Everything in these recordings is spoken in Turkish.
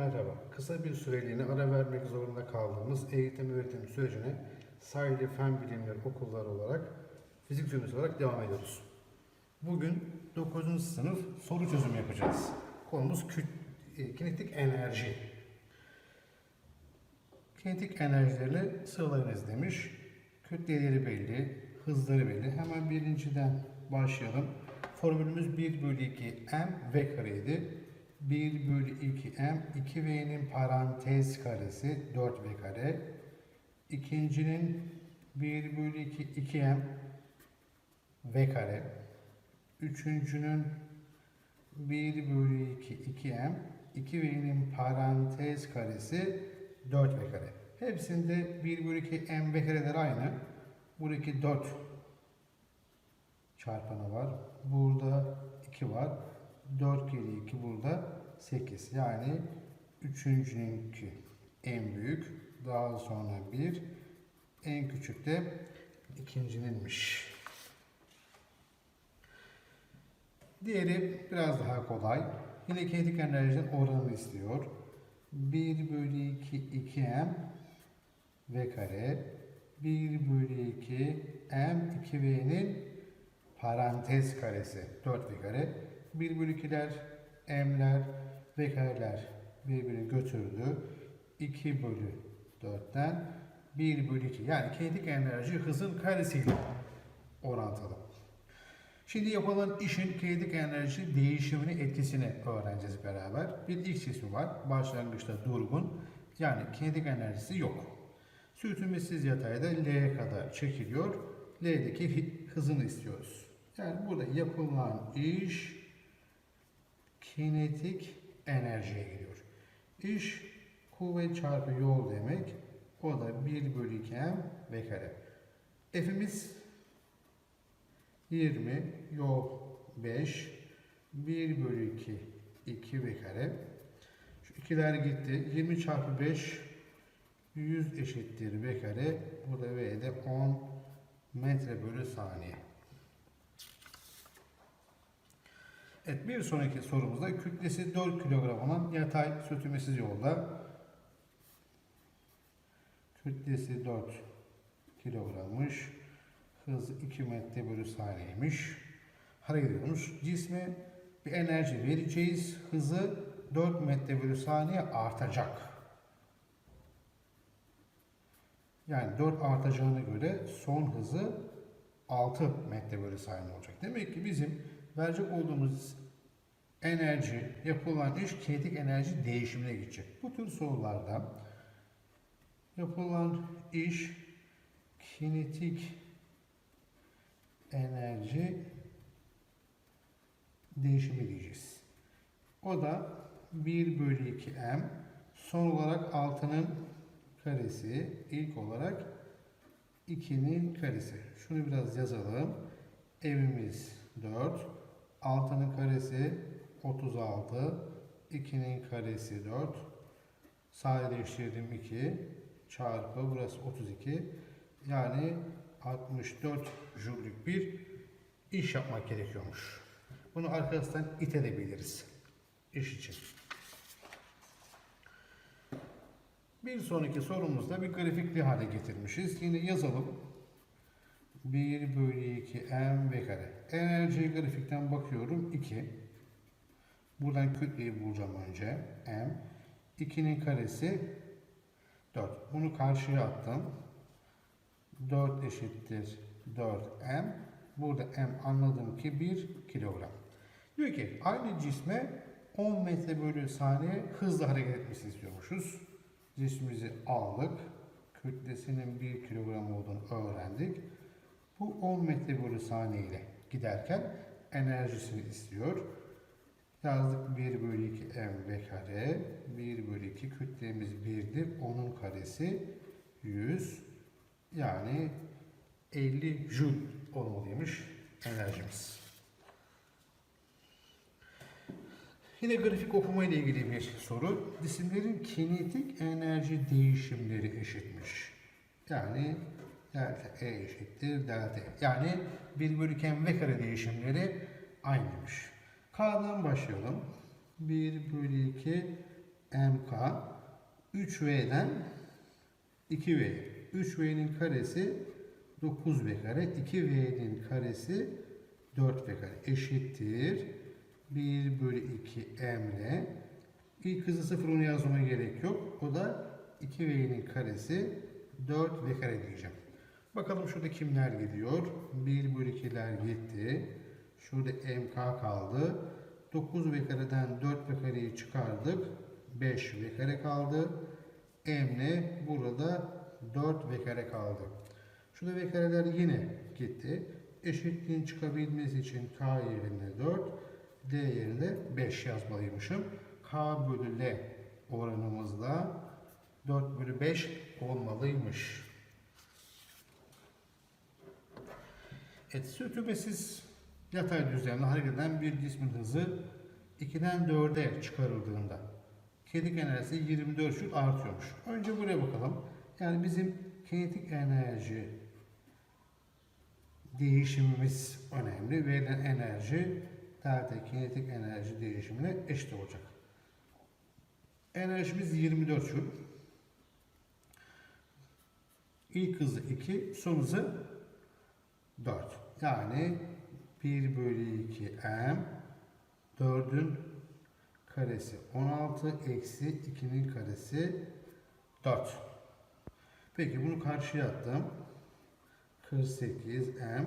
merhaba. Kısa bir süreliğine ara vermek zorunda kaldığımız eğitim öğretim sürecine sahili fen bilimleri okulları olarak fizik zümresi olarak devam ediyoruz. Bugün 9. sınıf soru çözümü yapacağız. Konumuz e, kinetik enerji. Kinetik enerjilerini sıralayınız demiş. Kütleleri belli, hızları belli. Hemen birinciden başlayalım. Formülümüz 1 bölü 2 m v kareydi. 1 bölü 2 m 2 v'nin parantez karesi 4 v kare. İkincinin 1 bölü 2 2 m v kare. Üçüncünün 1 bölü 2 2 m 2 v'nin parantez karesi 4 v kare. Hepsinde 1 bölü 2 m v kareler aynı. Buradaki 4 çarpanı var. Burada 2 var. 4 kere 2 burada 8. Yani üçüncününki en büyük. Daha sonra 1. En küçük de ikincininmiş. Diğeri biraz daha kolay. Yine kinetik enerjinin oranını istiyor. 1 bölü 2 2m v kare 1 bölü 2 m 2v'nin parantez karesi 4v kare 1 bölü 2'ler m'ler v kareler birbirini götürdü 2 bölü 4'ten 1 bölü 2 yani kinetik enerji hızın karesiyle orantılı. Şimdi yapılan işin kinetik enerji değişimini etkisini öğreneceğiz beraber. Bir x cismi var. Başlangıçta durgun. Yani kinetik enerjisi yok. Sürtünmesiz yatayda L'ye kadar çekiliyor. L'deki hızını istiyoruz. Yani burada yapılan iş kinetik enerjiye geliyor. İş kuvvet çarpı yol demek. O da 1 bölü 2 m v kare. F'imiz 20 yol 5 1 bölü 2 2 v kare. Şu ikiler gitti. 20 çarpı 5 100 eşittir v kare. Burada v de 10 metre bölü saniye. Evet bir sonraki sorumuzda kütlesi 4 kilogram olan yatay sürtünmesiz yolda kütlesi 4 kilogrammış. Hızı 2 metre bölü saniyeymiş. Hareket ediyormuş. Cisme bir enerji vereceğiz. Hızı 4 metre bölü saniye artacak. Yani 4 artacağına göre son hızı 6 metre bölü saniye olacak. Demek ki bizim verecek olduğumuz enerji, yapılan iş kinetik enerji değişimine gidecek. Bu tür sorularda yapılan iş kinetik enerji değişimi diyeceğiz. O da 1 bölü 2 m. Son olarak 6'nın karesi. ilk olarak 2'nin karesi. Şunu biraz yazalım. Evimiz 4. 6'nın karesi 36. 2'nin karesi 4. Sadeleştirdim 2. Çarpı burası 32. Yani 64 jüllük bir iş yapmak gerekiyormuş. Bunu arkasından itebiliriz iş için. Bir sonraki sorumuzda bir grafikli hale getirmişiz. Yine yazalım. 1 bölü 2 m v kare. Enerji grafikten bakıyorum 2. Buradan kütleyi bulacağım önce. m. 2'nin karesi 4. Bunu karşıya attım. 4 eşittir 4m. Burada m anladım ki 1 kilogram. Diyor ki aynı cisme 10 metre bölü saniye hızla hareket etmesini istiyormuşuz. Cismimizi aldık. Kütlesinin 1 kilogram olduğunu öğrendik. Bu 10 metre bölü saniye ile giderken enerjisini istiyor. Yazdık 1 bölü 2 m v kare. 1 bölü 2 kütlemiz 1'dir. Onun karesi 100. Yani 50 joule olmalıymış enerjimiz. Yine grafik okuma ile ilgili bir soru. Cisimlerin kinetik enerji değişimleri eşitmiş. Yani delta E eşittir delta E. Yani 1 bölü m kare değişimleri aynıymış. K'dan başlayalım. 1 bölü 2 MK 3V'den 2V. 3V'nin karesi 9V kare. 2V'nin karesi 4V kare eşittir. 1 bölü 2 M ile ilk hızı 0 onu yazmama gerek yok. O da 2V'nin karesi 4V kare diyeceğim. Bakalım şurada kimler gidiyor? 1 bölü 2'ler gitti. Şurada MK kaldı. 9V kareden 4V kareyi çıkardık. 5V kare kaldı. M'le burada 4V kare kaldı. Şurada V kareler yine gitti. Eşitliğin çıkabilmesi için K yerine 4, D yerine 5 yazmalıymışım. K bölü L oranımız da 4 bölü 5 olmalıymış. Evet, sürtünmesiz yatay düzlemde hareket eden bir cismin hızı 2'den 4'e çıkarıldığında kinetik enerjisi 24 joule artıyormuş. Önce buraya bakalım. Yani bizim kinetik enerji değişimimiz önemli. Verilen enerji delta kinetik enerji değişimine eşit olacak. Enerjimiz 24 joule. İlk hızı 2, son hızı 4. Yani 1 bölü 2 m 4'ün karesi 16 eksi 2'nin karesi 4. Peki bunu karşıya attım. 48 m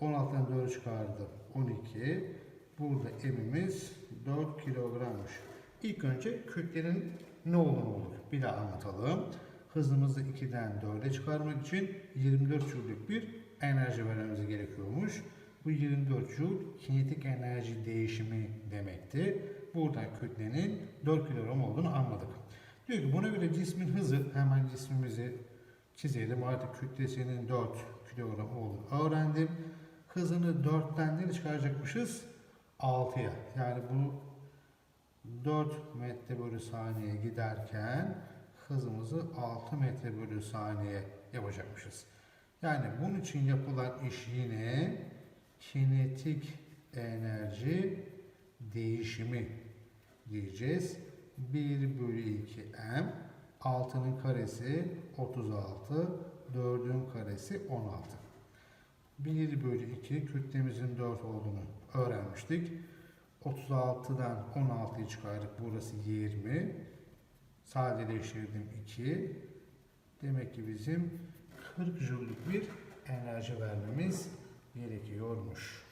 16'dan 4 çıkardım. 12. Burada m'imiz 4 kilogrammış. İlk önce kütlenin ne olduğunu olur. Bir daha anlatalım. Hızımızı 2'den 4'e çıkarmak için 24 joule'lük bir enerji vermemiz gerekiyormuş. Bu 24 joule kinetik enerji değişimi demekti. Buradan kütlenin 4 kilogram olduğunu anladık. Diyor ki buna göre cismin hızı hemen cismimizi çizelim. Artık kütlesinin 4 kilogram olduğunu öğrendim. Hızını 4'ten ne çıkaracakmışız? 6'ya. Yani bunu 4 metre bölü saniye giderken hızımızı 6 metre bölü saniye yapacakmışız. Yani bunun için yapılan iş yine kinetik enerji değişimi diyeceğiz. 1 bölü 2 m 6'nın karesi 36 4'ün karesi 16. 1 bölü 2 kütlemizin 4 olduğunu öğrenmiştik. 36'dan 16'yı çıkardık. Burası 20. Sadeleştirdim 2. Demek ki bizim 40 joule'luk bir enerji vermemiz gerekiyormuş.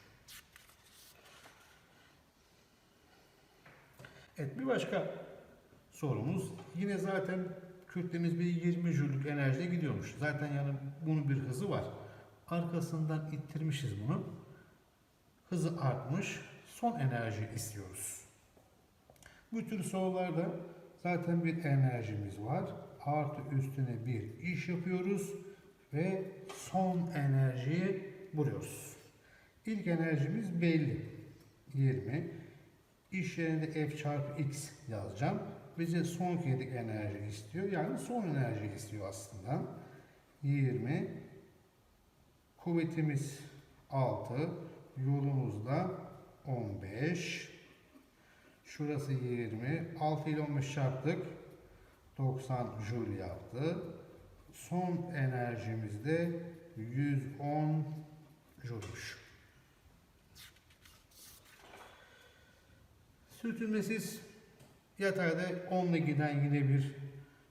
Evet bir başka sorumuz. Yine zaten kütlemiz bir 20 joule'luk enerjiye gidiyormuş. Zaten yani bunun bir hızı var. Arkasından ittirmişiz bunu. Hızı artmış. Son enerji istiyoruz. Bu tür sorularda zaten bir enerjimiz var. Artı üstüne bir iş yapıyoruz ve son enerjiyi buluyoruz. İlk enerjimiz belli. 20. İş yerinde F çarpı X yazacağım. Bize son kinetik enerji istiyor. Yani son enerji istiyor aslında. 20. Kuvvetimiz 6. Yolumuz da 15. Şurası 20. 6 ile 15 çarptık. 90 joule yaptı. Son enerjimiz de 110 joule'muş. Sürtünmesiz yatayda 10 ile giden yine bir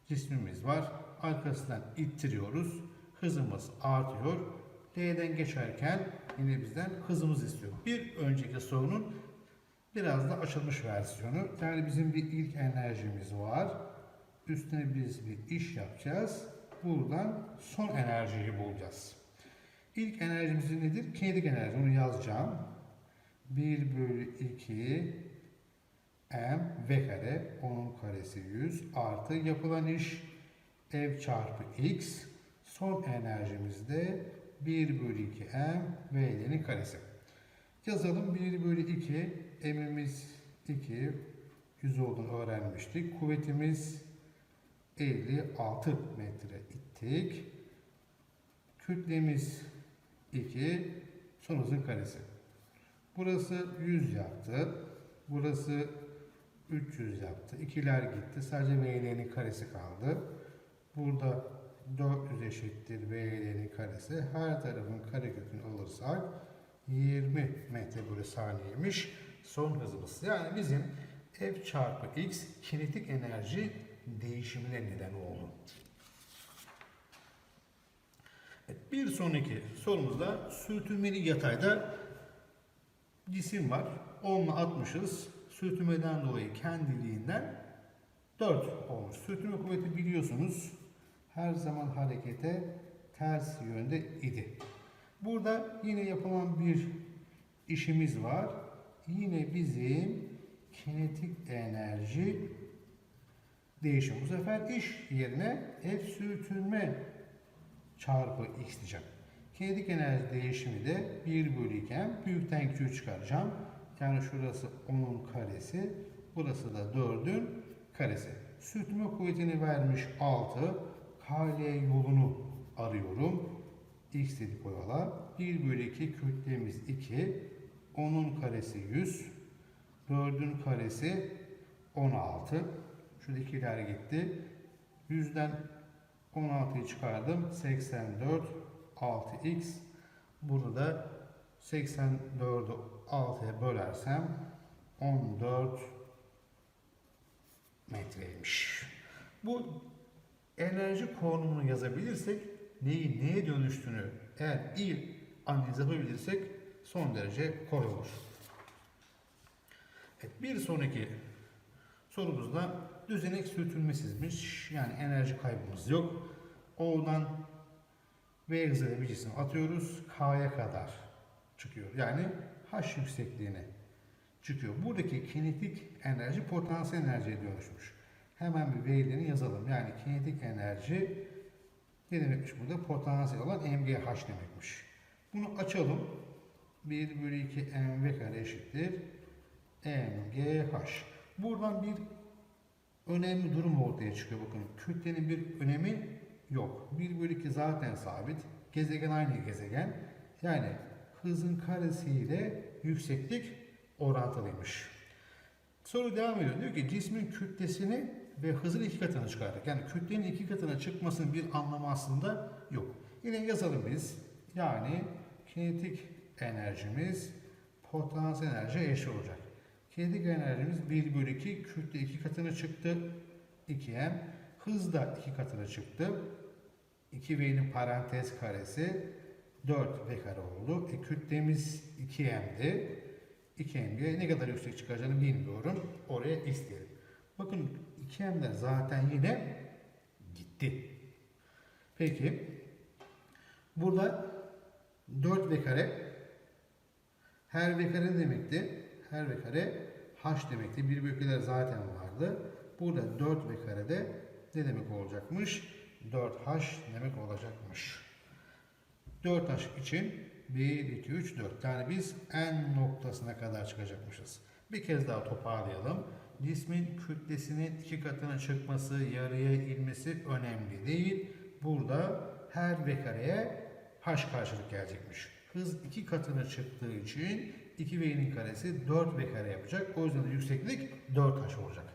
cismimiz var. Arkasından ittiriyoruz. Hızımız artıyor. D'den geçerken yine bizden hızımız istiyor. Bir önceki sorunun biraz da açılmış versiyonu. Yani bizim bir ilk enerjimiz var. Üstüne biz bir iş yapacağız. Buradan son enerjiyi bulacağız. İlk enerjimiz nedir? Kinetik enerji. Onu yazacağım. 1 bölü 2 m v kare. Onun karesi 100 artı yapılan iş F çarpı x. Son enerjimiz de 1 bölü 2 m v'nin karesi. Yazalım 1 bölü 2 m'imiz 2 100 olduğunu öğrenmiştik. Kuvvetimiz 56 metre ittik. Kütlemiz 2 son hızın karesi. Burası 100 yaptı. Burası 300 yaptı. İkiler gitti. Sadece VL'nin karesi kaldı. Burada 400 eşittir VL'nin karesi. Her tarafın karekökünü alırsak 20 metre bölü saniyeymiş son hızımız. Yani bizim F çarpı X kinetik enerji değişimine neden oldu. Evet, bir sonraki sorumuzda sürtünmeli yatayda cisim var. 10 ile 60'ız. Sürtünmeden dolayı kendiliğinden 4 olmuş. Sürtünme kuvveti biliyorsunuz her zaman harekete ters yönde idi. Burada yine yapılan bir işimiz var. Yine bizim kinetik enerji değişim. Bu sefer iş yerine F sürtünme çarpı x diyeceğim. Kinetik enerji değişimi de 1 bölü iken büyükten küçüğü çıkaracağım. Yani şurası 10'un karesi, burası da 4'ün karesi. Sürtünme kuvvetini vermiş 6. KL yolunu arıyorum. X dedik o yola. 1 bölü 2 kütlemiz 2. 10'un karesi 100. 4'ün karesi 16. Şurada ikiler gitti. 100'den 16'yı çıkardım. 84 6x. Bunu da 84'ü 6'ya bölersem 14 metreymiş. Bu enerji konumunu yazabilirsek neyi neye dönüştüğünü eğer iyi analiz yapabilirsek son derece kolay olur. Evet, bir sonraki sorumuzda düzenek sürtünmesizmiş. Yani enerji kaybımız yok. O'dan V hızıyla bir cisim atıyoruz. K'ya kadar çıkıyor. Yani H yüksekliğine çıkıyor. Buradaki kinetik enerji potansiyel enerjiye dönüşmüş. Hemen bir V'lerini yazalım. Yani kinetik enerji ne demekmiş burada? Potansiyel olan MGH demekmiş. Bunu açalım. 1 bölü 2 mv kare eşittir. MGH. Buradan bir önemli durum ortaya çıkıyor. Bakın kütlenin bir önemi yok. 1 bölü 2 zaten sabit. Gezegen aynı gezegen. Yani hızın karesiyle yükseklik orantılıymış. Soru devam ediyor. Diyor ki cismin kütlesini ve hızın iki katına çıkardık. Yani kütlenin iki katına çıkmasının bir anlamı aslında yok. Yine yazalım biz. Yani kinetik enerjimiz potansiyel enerji eşit olacak. Kinetik enerjimiz 1 bölü 2 kütle 2 katına çıktı. 2m. Hız da 2 katına çıktı. 2v'nin parantez karesi 4v kare oldu. E, kütlemiz 2m'di. 2m'ye ne kadar yüksek çıkacağını bilmiyorum. Oraya x. Bakın 2m'den zaten yine gitti. Peki. Burada 4v kare her v kare ne demekti? Her v kare h demekti. Bir bölgeler zaten vardı. Burada 4 v karede ne demek olacakmış? 4h demek olacakmış. 4h için 1, 2, 3, 4. Yani biz n noktasına kadar çıkacakmışız. Bir kez daha toparlayalım. Cismin kütlesinin iki katına çıkması, yarıya inmesi önemli değil. Burada her v kareye h karşılık gelecekmiş. Hız iki katına çıktığı için 2v'nin karesi 4v kare yapacak. O yüzden de yükseklik 4h olacak.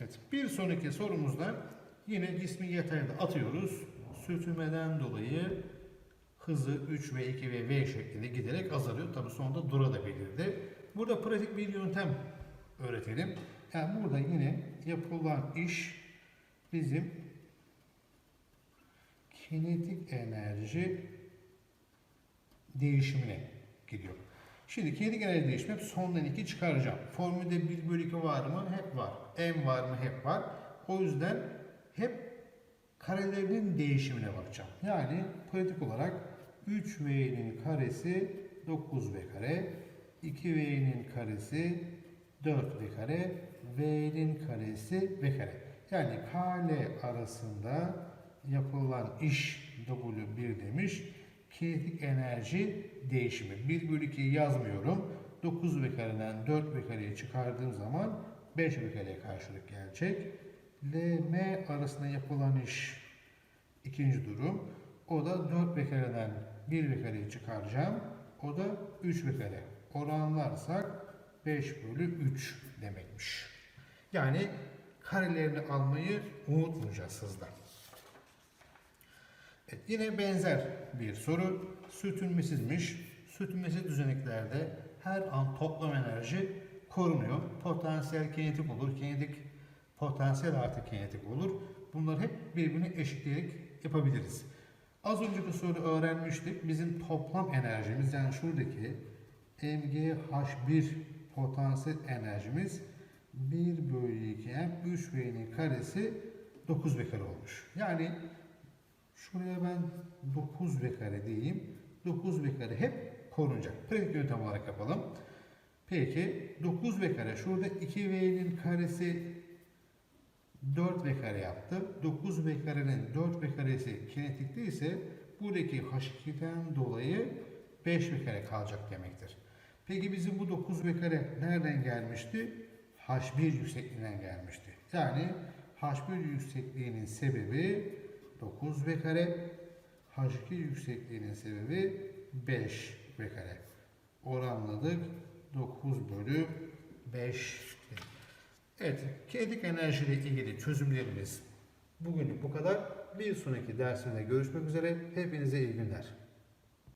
Evet, bir sonraki sorumuzda yine cismi yatayda atıyoruz. Sürtünmeden dolayı hızı 3 ve 2 ve V şeklinde giderek azalıyor. Tabi sonunda dura da belirdi. Burada pratik bir yöntem öğretelim. Yani burada yine yapılan iş bizim kinetik enerji değişimine gidiyor. Şimdi kinetik enerji değişimi hep sondan 2 çıkaracağım. Formülde 1 bölü 2 var mı? Hep var. M var mı? Hep var. O yüzden hep karelerinin değişimine bakacağım. Yani pratik olarak 3V'nin karesi 9V kare, 2V'nin karesi 4V kare, V'nin karesi V kare. Yani KL arasında yapılan iş W1 demiş. Kinetik enerji değişimi. 1 bölü 2'yi yazmıyorum. 9 V kareden 4 V kareyi çıkardığım zaman 5 V kareye karşılık gelecek. LM arasında yapılan iş ikinci durum. O da 4 V kareden 1 V kareyi çıkaracağım. O da 3 V kare oranlarsak 5 bölü 3 demekmiş. Yani karelerini almayı unutmayacağız hızla. Evet, yine benzer bir soru. Sürtünmesizmiş. Sürtünmesiz düzeneklerde her an toplam enerji korunuyor. Potansiyel kinetik olur. Kinetik potansiyel artı kinetik olur. Bunları hep birbirine eşitleyerek yapabiliriz. Az önceki soru öğrenmiştik. Bizim toplam enerjimiz yani şuradaki MGH1 potansiyel enerjimiz 1 bölü 2 M 3 V'nin karesi 9 V kare olmuş. Yani şuraya ben 9 V kare diyeyim. 9 V kare hep korunacak. Pratik yöntem olarak yapalım. Peki 9 V kare şurada 2 V'nin karesi 4 V kare yaptı. 9 V karenin 4 V karesi kinetikte ise buradaki H2'den dolayı 5 V kare kalacak demektir. Peki bizim bu 9 V kare nereden gelmişti? H1 yüksekliğinden gelmişti. Yani H1 yüksekliğinin sebebi 9 V kare, H2 yüksekliğinin sebebi 5 V kare. Oranladık 9 bölü 5 Evet, kinetik enerji ile ilgili çözümlerimiz bugünlük bu kadar. Bir sonraki dersinde görüşmek üzere. Hepinize iyi günler.